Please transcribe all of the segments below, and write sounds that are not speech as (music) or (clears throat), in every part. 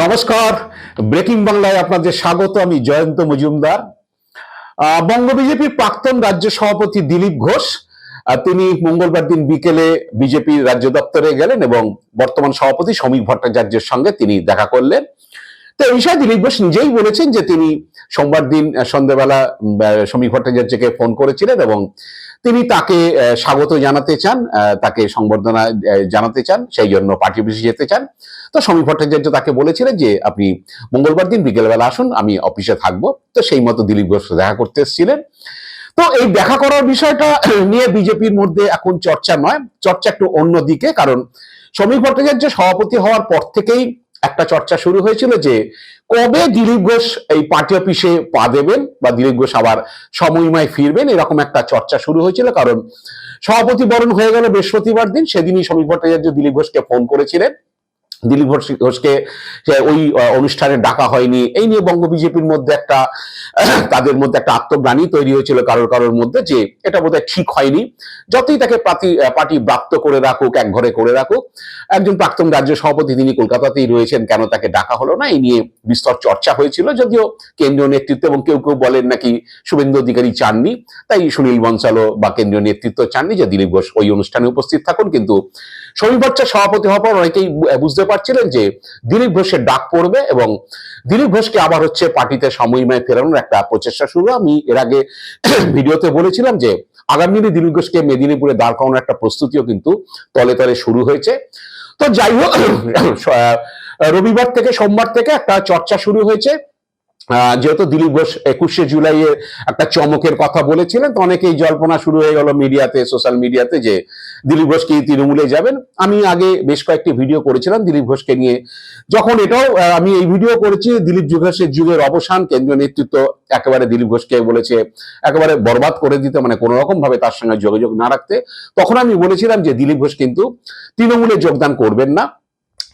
নমস্কার। ব্রেকিং বাংলায় আপনাদের স্বাগত, আমি জয়ন্ত মজুমদার। বঙ্গ বিজেপির প্রাক্তন রাজ্য সভাপতি দিলীপ ঘোষ তিনি মঙ্গলবার দিন বিকেলে বিজেপির রাজ্য দপ্তরে গেলেন এবং বর্তমান সভাপতি সমীক ভট্টাচার্যের সঙ্গে তিনি দেখা করলেন। তো এই বিষয়ে দিলীপ ঘোষ নিজেই বলেছেন যে তিনি সোমবার দিন সন্ধ্যাবেলা সমীক ভট্টাচার্যকে ফোন করেছিলেন এবং তিনি তাকে স্বাগত জানাতে চান তাকে সংবর্ধনা জানাতে চান, সেই জন্য পার্টি অফিসে যেতে চান। তো সমীপ ভট্টাচার্য তাকে বলেছিলেন যে, আপনি মঙ্গলবার দিন বিকেলবেলা আসুন, আমি অফিসে থাকব। তো সেই মতো দিলীপ ঘোষ দেখা করতে এসেছিলেন। তো এই দেখা করার বিষয়টা নিয়ে বিজেপির মধ্যে এখন চর্চা নয়, চর্চা একটু অন্যদিকে। কারণ সমীপ ভট্টাচার্য সভাপতি হওয়ার পর থেকেই একটা চর্চা শুরু হয়েছিল যে কবে দিলীপ ঘোষ এই পার্টি অফিসে পা দেবেন বা দিলীপ ঘোষ আবার সময়ময় ফিরবেন, এরকম একটা চর্চা শুরু হয়েছিল। কারণ সভাপতি বরণ হয়ে গেল বৃহস্পতিবার দিন, সেদিনই সমীপ ভট্টাচার্য দিলীপ ঘোষকে ফোন করেছিলেন। দিলীপ ঘোষ- ঘোষকে ওই অনুষ্ঠানে ডাকা হয়নি। এই নিয়ে বঙ্গ বিজেপির মধ্যে একটা, (coughs) তাদের মধ্যে একটা আত্মগ্লানি তৈরি হয়েছিল কারোর কারোর মধ্যে যে এটা বোধহয় ঠিক হয়নি। যতই তাকে পার্টি ব্রাপ্ত করে রাখুক, এক ঘরে করে রাখুক, একজন প্রাক্তন রাজ্য সভাপতি তিনি কলকাতাতেই রয়েছেন, কেন তাকে ডাকা হলো না? এই নিয়ে বিস্তর চর্চা হয়েছিল, যদিও কেন্দ্রীয় নেতৃত্ব এবং কেউ কেউ বলেন নাকি শুভেন্দু অধিকারী চাননি। তাই সুনীল বনসালও বা কেন্দ্রীয় নেতৃত্ব চাননি যে দিলীপ ঘোষ ওই অনুষ্ঠানে উপস্থিত থাকুন, কিন্তু সমীপ ভট্টাচার্য সভাপতি হওয়ার পর অনেকেই বুঝতে পারছিলেন যে দিলীপ ঘোষের ডাক পড়বে এবং দিলীপ ঘোষকে আবার হচ্ছে পার্টিতে সময়ময় ফেরানোর একটা প্রচেষ্টা শুরু। আমি এর আগে (clears throat) ভিডিওতে বলেছিলাম যে আগামী দিনে দিলীপ ঘোষকে মেদিনীপুরে দাঁড় করানোর একটা প্রস্তুতিও কিন্তু তলে তলে শুরু হয়েছে। তো যাই হোক (clears throat) রবিবার থেকে, সোমবার থেকে একটা চর্চা শুরু হয়েছে। যেহেতু দিলীপ ঘোষ একুশে জুলাইয়ে একটা চমকের কথা বলেছিলেন, তো অনেকেই জল্পনা শুরু হয়ে গেল মিডিয়াতে, সোশ্যাল মিডিয়াতে যে দিলীপ ঘোষ কি তৃণমূলে যাবেন। আমি আগে বেশ কয়েকটি ভিডিও করেছিলাম দিলীপ ঘোষকে নিয়ে। যখন এটাও আমি এই ভিডিও করেছি, দিলীপ ঘোষের যুগের অবসান, কেন্দ্রীয় নেতৃত্ব একেবারে দিলীপ ঘোষকে বলেছে, একেবারে বরবাদ করে দিতে মানে কোনো রকম ভাবে তার সঙ্গে যোগাযোগ না রাখতে। তখন আমি বলেছিলাম যে দিলীপ ঘোষ কিন্তু তৃণমূলে যোগদান করবেন না।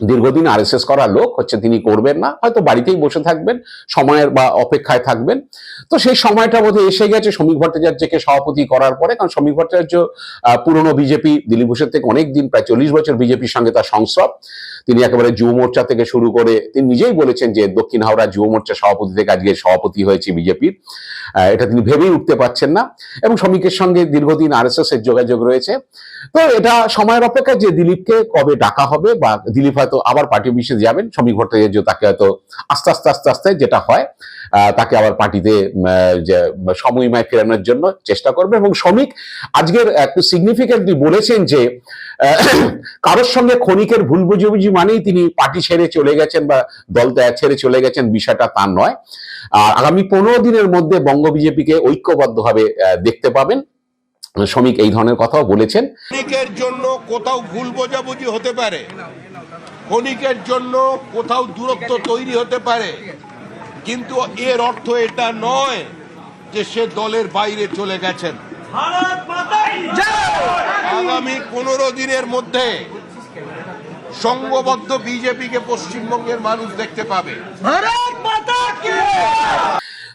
দীর্ঘদিন আর এস করা লোক, হচ্ছে তিনি করবেন না, হয়তো বাড়িতেই বসে থাকবেন, সময়ের বা অপেক্ষায় থাকবেন। তো সেই সময়টা বোধহয় এসে গেছে সমীক ভট্টাচার্যকে সভাপতি করার পরে, কারণ সমীক ভট্টাচার্য পুরনো বিজেপি, দিলীপ ঘোষের থেকে অনেক দিন, প্রায় চল্লিশ বছর বিজেপির সঙ্গে তার সংস্রব। তিনি একেবারে যুব মোর্চা থেকে শুরু করে, তিনি নিজেই বলেছেন যে দক্ষিণ হাওড়া যুব মোর্চা সভাপতি থেকে আজকে সভাপতি হয়েছে বিজেপির এটা তিনি ভেবেই উঠতে পারছেন না। এবং শ্রমিকের সঙ্গে দীর্ঘদিন আরএসএস এর যোগাযোগ রয়েছে। তো এটা সময়ের অপেক্ষা যে দিলীপকে কবে ডাকা হবে বা দিলীপ হয়তো আবার পার্টি অফিসে যাবেন, শ্রমিক ভট্টাচার্য তাকে হয়তো আস্তে আস্তে আস্তে আস্তে যেটা হয়। তাকে আবার পার্টিতে সময়ময় ফেরানোর জন্য চেষ্টা করবে এবং শ্রমিক আজকের একটু সিগনিফিকেন্টলি বলেছেন যে কারোর সঙ্গে ক্ষণিকের ভুল বুঝাবুঝি মানেই তিনি পার্টি ছেড়ে চলে গেছেন বা দল ছেড়ে চলে গেছেন, বিষয়টা তা নয়। আর আগামী পনেরো দিনের মধ্যে বঙ্গ বিজেপিকে ঐক্যবদ্ধভাবে দেখতে পাবেন। শ্রমিক এই ধরনের কথাও বলেছেন। ক্ষণিকের জন্য কোথাও ভুল বোঝাবুঝি হতে পারে। ক্ষণিকের জন্য কোথাও দূরত্ব তৈরি হতে পারে। কিন্তু এর অর্থ এটা নয় যে সে দলের বাইরে চলে গেছেন। আগামী পনেরো দিনের মধ্যে সংঘবদ্ধ বিজেপিকে পশ্চিমবঙ্গের মানুষ দেখতে পাবে।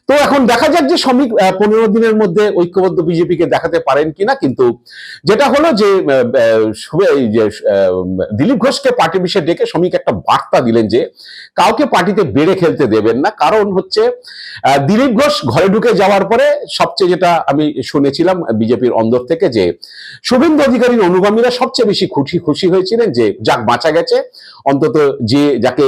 তো এখন দেখা যাক যে শ্রমিক পনেরো দিনের মধ্যে ঐক্যবদ্ধ বিজেপিকে দেখাতে পারেন কিনা, কিন্তু যেটা হলো যে দিলীপ ঘোষকে পার্টি বিষয়ে ডেকে শ্রমিক একটা বার্তা দিলেন যে, কাউকে পার্টিতে বেড়ে খেলতে দেবেন না। কারণ হচ্ছে দিলীপ ঘোষ ঘরে ঢুকে যাওয়ার পরে সবচেয়ে যেটা আমি শুনেছিলাম বিজেপির অন্দর থেকে যে, শুভেন্দু অধিকারীর অনুগামীরা সবচেয়ে বেশি খুশি খুশি হয়েছিলেন যে, যাক, বাঁচা গেছে। অন্তত যে, যাকে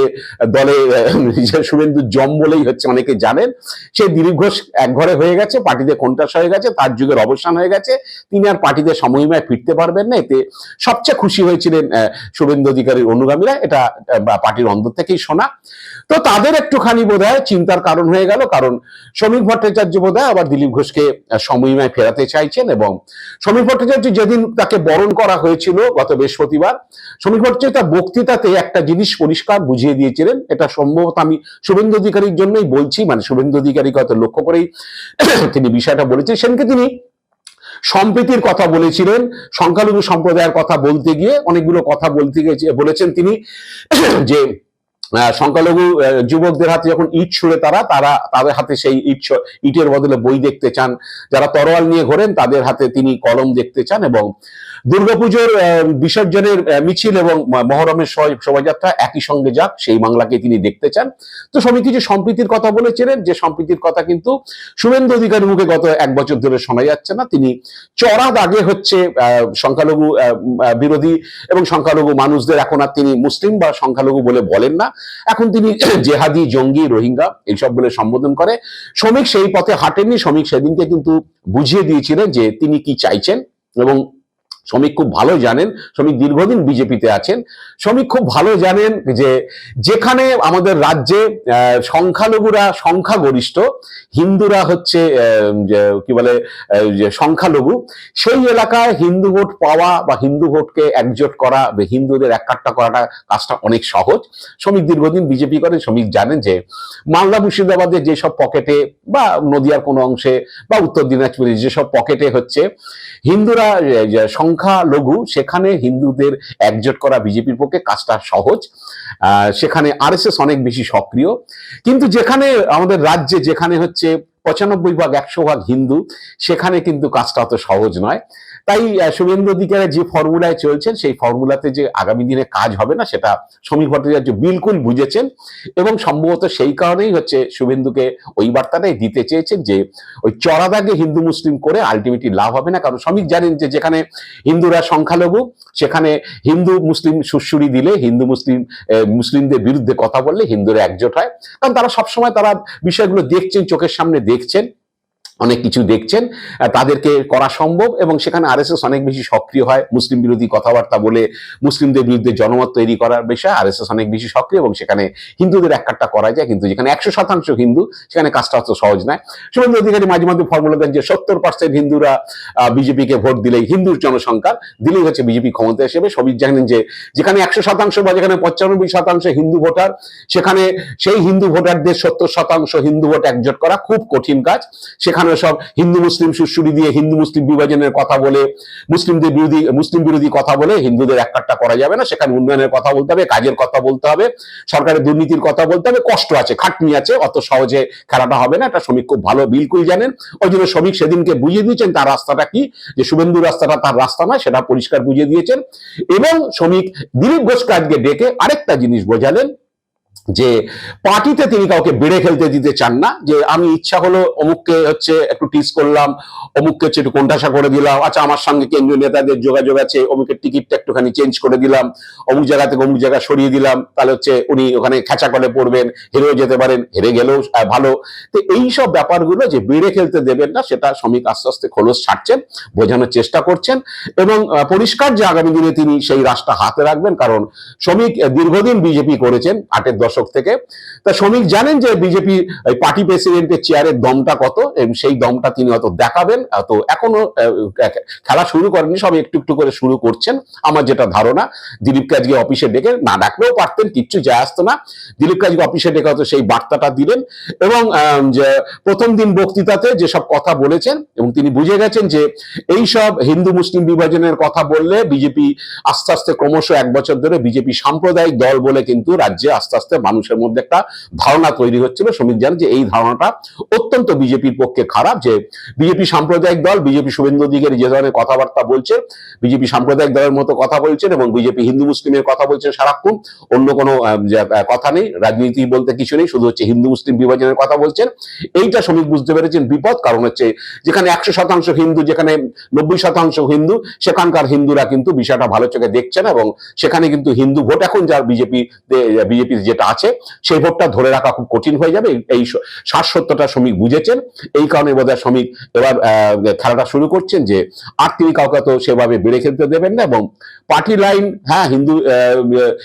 দলে (laughs) শুভেন্দু জম বলেই হচ্ছে, অনেকে জানেন, সে দিলীপ ঘোষ এক ঘরে হয়ে গেছে, পার্টিতে কোনটাস হয়ে গেছে, তার যুগের অবসান হয়ে গেছে। তিনি আর পার্টিতে সময়ময় ফিরতে পারবেন না। এতে সবচেয়ে খুশি হয়েছিলেন শুভেন্দু অধিকারীর অনুগামীরা। এটা পার্টির অন্দর থেকেই শোনা। তো তাদের একটুখানি বোধ হয় চিন্তার কারণ হয়ে গেল, কারণ শ্রমিক ভট্টাচার্য বোধ হয় আবার দিলীপ ঘোষকে সময়ময় ফেরাতে চাইছেন এবং সমীর ভট্টাচার্য যেদিন তাকে বরণ করা হয়েছিল গত বৃহস্পতিবার শ্রমিক ভট্টাচার্য তার বক্তৃতাতে একটা জিনিস পরিষ্কার বুঝিয়ে দিয়েছিলেন। এটা সম্ভবত আমি শুভেন্দু অধিকারীর জন্যই বলছি মানে শুভেন্দু হয়তো লক্ষ্য করেই তিনি বিষয়টা বলেছেন। সেদিনকে তিনি সম্প্রীতির কথা বলেছিলেন সংখ্যালঘু সম্প্রদায়ের কথা বলতে গিয়ে অনেকগুলো কথা বলতে গিয়ে বলেছেন তিনি যে আহ, সংখ্যালঘু যুবকদের হাতে যখন ইট ছুড়ে তারা তারা তাদের হাতে সেই ইট ইটের বদলে বই দেখতে চান। যারা তরোয়াল নিয়ে ঘোরেন তাদের হাতে তিনি কলম দেখতে চান এবং দুর্গাপুজোর বিসর্জনের মিছিল এবং মহরমের শোভা- শোভাযাত্রা একই সঙ্গে যাক, সেই বাংলাকে তিনি দেখতে চান। তো স্বামী কিছু সম্প্রীতির কথা বলেছিলেন, যে সম্প্রীতির কথা কিন্তু শুভেন্দু অধিকারীর মুখে গত এক বছর ধরে শোনা যাচ্ছে না। তিনি চড়া দাগে হচ্ছে সংখ্যালঘু বিরোধী এবং সংখ্যালঘু মানুষদের। এখন আর তিনি মুসলিম বা সংখ্যালঘু বলে বলেন না। এখন তিনি (clears throat) জেহাদি, জঙ্গি, রোহিঙ্গা এইসব বলে সম্বোধন করে। শ্রমিক সেই পথে হাঁটেননি। শ্রমিক সেদিনকে কিন্তু বুঝিয়ে দিয়েছিলেন যে তিনি কি চাইছেন এবং শ্রমিক খুব ভালো জানেন, শ্রমিক দীর্ঘদিন বিজেপিতে আছেন। শ্রমিক খুব ভালো জানেন যে যেখানে আমাদের রাজ্যে সংখ্যালঘুরা সংখ্যাগরিষ্ঠ, হিন্দুরা হচ্ছে কি বলে সংখ্যালঘু, সেই এলাকায় হিন্দু ভোট পাওয়া বা হিন্দু ভোটকে একজোট করা বা হিন্দুদের একাট্টা করাটা কাজটা অনেক সহজ। শ্রমিক দীর্ঘদিন বিজেপি করেন, শ্রমিক জানেন যে মালদা মুর্শিদাবাদের যেসব পকেটে বা নদিয়ার কোনো অংশে বা উত্তর দিনাজপুরের যেসব পকেটে হচ্ছে, হিন্দুরা এ, লঘু সেখানে হিন্দুদের একজোট করা বিজেপির পক্ষে কাজটা সহজ। সেখানে আরএসএস অনেক বেশি সক্রিয়। কিন্তু যেখানে আমাদের রাজ্যে যেখানে হচ্ছে পঁচানব্বই ভাগ একশো ভাগ হিন্দু সেখানে কিন্তু কাজটা অত সহজ নয়। তাই শুভেন্দু অধিকারী যে ফর্মুলায় চলছেন, সেই ফর্মুলাতে যে আগামী দিনে কাজ হবে না, সেটা শ্রমিক ভট্টাচার্য বিলকুল বুঝেছেন এবং সম্ভবত সেই কারণেই হচ্ছে শুভেন্দুকে ওই বার্তাটাই দিতে চেয়েছেন যে ওই চড়াদাগে হিন্দু মুসলিম করে আলটিমেটলি লাভ হবে না। কারণ শ্রমিক জানেন যে যেখানে হিন্দুরা সংখ্যালঘু, সেখানে হিন্দু মুসলিম সুশ্রুরি দিলে হিন্দু মুসলিম মুসলিমদের বিরুদ্ধে কথা বললে হিন্দুরা একজোট হয়। কারণ তারা সবসময় তারা বিষয়গুলো দেখছেন, চোখের সামনে দেখছেন। অনেক কিছু দেখছেন তাদেরকে করা সম্ভব এবং সেখানে আরএসএস অনেক বেশি সক্রিয় হয়। মুসলিম বিরোধী কথাবার্তা বলে মুসলিমদের বিরুদ্ধে জনমত তৈরি করার বিষয়ে আরএসএস অনেক বেশি সক্রিয় এবং সেখানে হিন্দুদের এক কাট্টা করা যায়। কিন্তু যেখানে একশো শতাংশ হিন্দু, সেখানে কাজটা অত সহজ নয়। শুভেন্দু অধিকারী মাঝে মাঝে ফর্মুলা দেন যে সত্তর পার্সেন্ট হিন্দুরা বিজেপিকে ভোট দিলেই হিন্দুর জনসংখ্যা, দিলেই হচ্ছে বিজেপি ক্ষমতা হিসেবে। সবই জানেন যে যেখানে একশো শতাংশ বা যেখানে পঁচানব্বই শতাংশ হিন্দু ভোটার, সেখানে সেই হিন্দু ভোটারদের সত্তর শতাংশ হিন্দু ভোট একজোট করা খুব কঠিন কাজ। সেখানে সব হিন্দু, মুসলিম সুশ্রুরি দিয়ে হিন্দু, মুসলিম বিভাজনের কথা বলে, মুসলিমদের বিরোধী, মুসলিম বিরোধী কথা বলে হিন্দুদের এককাট্টা করা যাবে না। সেখানে উন্নয়নের কথা বলতে হবে, কাজের কথা বলতে হবে, সরকারের দুর্নীতির কথা বলতে হবে, কষ্ট আছে, খাটনি আছে, অত সহজে খেলাটা হবে না। এটা শ্রমিক খুব ভালো, বিলকুল জানেন। ওই জন্য শ্রমিক সেদিনকে বুঝিয়ে দিয়েছেন, তার রাস্তাটা কি? যে শুভেন্দু রাস্তাটা তার রাস্তা নয়, সেটা পরিষ্কার বুঝিয়ে দিয়েছেন। এবং শ্রমিক দিলীপ ঘোষকে আজকে ডেকে আরেকটা জিনিস বোঝালেন যে পার্টিতে তিনি কাউকে বেড়ে খেলতে দিতে চান না, যে আমি ইচ্ছা হলো অমুককে হচ্ছে একটু টিস করলাম, অমুককে হচ্ছে একটু কোণঠাসা করে দিলাম আচ্ছা আমার সঙ্গে কেন্দ্রীয় নেতাদের যোগাযোগ আছে, অমুকের টিকিটটা একটুখানি চেঞ্জ করে দিলাম, অমুক জায়গা থেকে অমুক জায়গা সরিয়ে দিলাম, তাহলে হচ্ছে উনি ওখানে খেঁচা করে পড়বেন, হেরেও যেতে পারেন, হেরে গেলেও ভালো। তো এই সব ব্যাপারগুলো যে বেড়ে খেলতে দেবেন না, সেটা শ্রমিক আস্তে আস্তে খোলস ছাড়ছেন, বোঝানোর চেষ্টা করছেন এবং পরিষ্কার যে আগামী দিনে তিনি সেই রাস্তা হাতে রাখবেন, কারণ শ্রমিক দীর্ঘদিন বিজেপি করেছেন, আটের দশক থেকে। তা শ্রমিক জানেন যে বিজেপি পার্টি প্রেসিডেন্টের চেয়ারের দমটা কত সেই দমটা তিনি হয়তো দেখাবেন। তো এখনও খেলা শুরু করেননি, সব একটু একটু করে শুরু করছেন। আমার যেটা ধারণা দিলীপকে আজকে অফিসে ডেকে না ডাকলেও পারতেন, কিচ্ছু যায় আসতো না। দিলীপকে আজকে অফিসে ডেকে হয়তো সেই বার্তাটা দিলেন। এবং যে প্রথম দিন বক্তৃতাতে যেসব কথা বলেছেন, এবং তিনি বুঝে গেছেন যে এই সব হিন্দু মুসলিম বিভাজনের কথা বললে বিজেপি আস্তে আস্তে ক্রমশ এক বছর ধরে বিজেপি সাম্প্রদায়িক দল বলে কিন্তু রাজ্যে আস্তে আস্তে মানুষের মধ্যে একটা ধারণা তৈরি হচ্ছিল শ্রমিক জানেন যে এই ধারণাটা অত্যন্ত বিজেপির পক্ষে খারাপ যে বিজেপি সাম্প্রদায়িক দল, বিজেপি শুভেন্দু অধিকারী যে ধরনের কথাবার্তা বলছেন, বিজেপি সাম্প্রদায়িক দলের মতো কথা বলছেন এবং বিজেপি হিন্দু মুসলিমের কথা বলছেন সারাক্ষণ, অন্য কোনো কথা নেই, রাজনীতি বলতে কিছু নেই, শুধু হচ্ছে হিন্দু মুসলিম বিভাজনের কথা বলছেন। এইটা শ্রমিক বুঝতে পেরেছেন বিপদ, কারণ হচ্ছে যেখানে একশো শতাংশ হিন্দু, যেখানে নব্বই শতাংশ হিন্দু, সেখানকার হিন্দুরা কিন্তু বিষয়টা ভালো চোখে দেখছেন এবং সেখানে কিন্তু হিন্দু ভোট এখন যার বিজেপি বিজেপির যেটা আছে, সেই ভোটটা ধরে রাখা খুব কঠিন হয়ে যাবে। এই- ষাট সত্তরটা শ্রমিক বুঝেছেন। এই কারণে বোধহয় শ্রমিক এবার খেলাটা শুরু করছেন যে, আর তিনি কাউকে তো সেভাবে বেড়ে খেলতে দেবেন না এবং পার্টি লাইন হ্যাঁ হিন্দু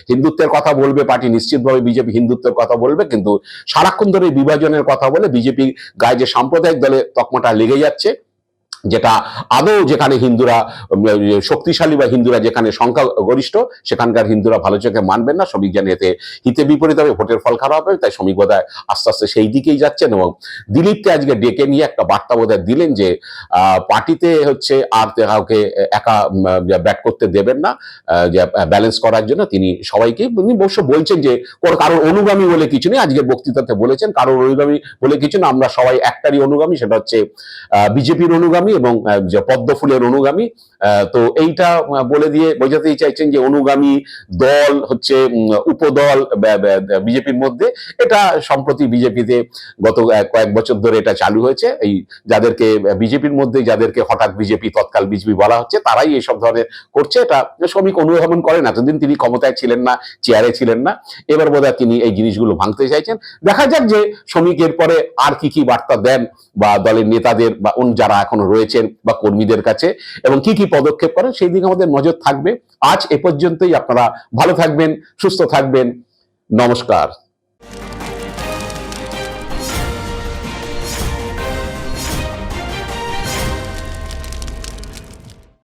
হিন্দুত্বের কথা বলবে, পার্টি নিশ্চিতভাবে বিজেপি হিন্দুত্বের কথা বলবে, কিন্তু সারাক্ষণ ধরে বিভাজনের কথা বলে বিজেপি গায়ে যে সাম্প্রদায়িক দলে তকমাটা লেগে যাচ্ছে। যেটা আদৌ যেখানে হিন্দুরা শক্তিশালী বা হিন্দুরা যেখানে সংখ্যা গরিষ্ঠ সেখানকার হিন্দুরা ভালো চোখে মানবেন না। শ্রমিক জানি এতে হিতে বিপরীত হবে, ভোটের ফল খারাপ হবে, তাই শ্রমিক বোধহয় আস্তে আস্তে সেই দিকেই যাচ্ছেন এবং দিলীপকে আজকে ডেকে নিয়ে একটা বার্তা বোধহয় দিলেন যে পার্টিতে হচ্ছে আর কাউকে একা ব্যাট করতে দেবেন না ব্যালেন্স করার জন্য। তিনি সবাইকে উনি অবশ্য বলছেন যে কারোর অনুগামী বলে কিছু নেই। আজকের বক্তৃতাতে বলেছেন, কারোর অনুগামী বলে কিছু না। আমরা সবাই একটারই অনুগামী, সেটা হচ্ছে বিজেপির অনুগামী। এবং আহ, পদ্ম ফুলের অনুগামী তো এইটা বলে দিয়ে বোঝাতেই চাইছেন যে অনুগামী দল হচ্ছে উপদল বিজেপির মধ্যে। এটা সম্প্রতি বিজেপিতে গত কয়েক বছর ধরে এটা চালু হয়েছে। এই যাদেরকে বিজেপির মধ্যে যাদেরকে হঠাৎ বিজেপি তৎকাল বিজেপি বলা হচ্ছে তারাই এইসব ধরনের করছে। এটা শ্রমিক অনুধাবন করেন এতদিন তিনি ক্ষমতায় ছিলেন না চেয়ারে ছিলেন না। এবার বোধহয় তিনি এই জিনিসগুলো ভাঙতে চাইছেন। দেখা যাক যে শ্রমিকের পরে আর কি কি বার্তা দেন বা দলের নেতাদের বা অন্য যারা এখনও রয়েছেন বা কর্মীদের কাছে এবং কি কি পদক্ষেপ করেন, সেই দিকে আমাদের নজর থাকবে। আজ এ পর্যন্তই, আপনারা ভালো থাকবেন, সুস্থ থাকবেন। নমস্কার।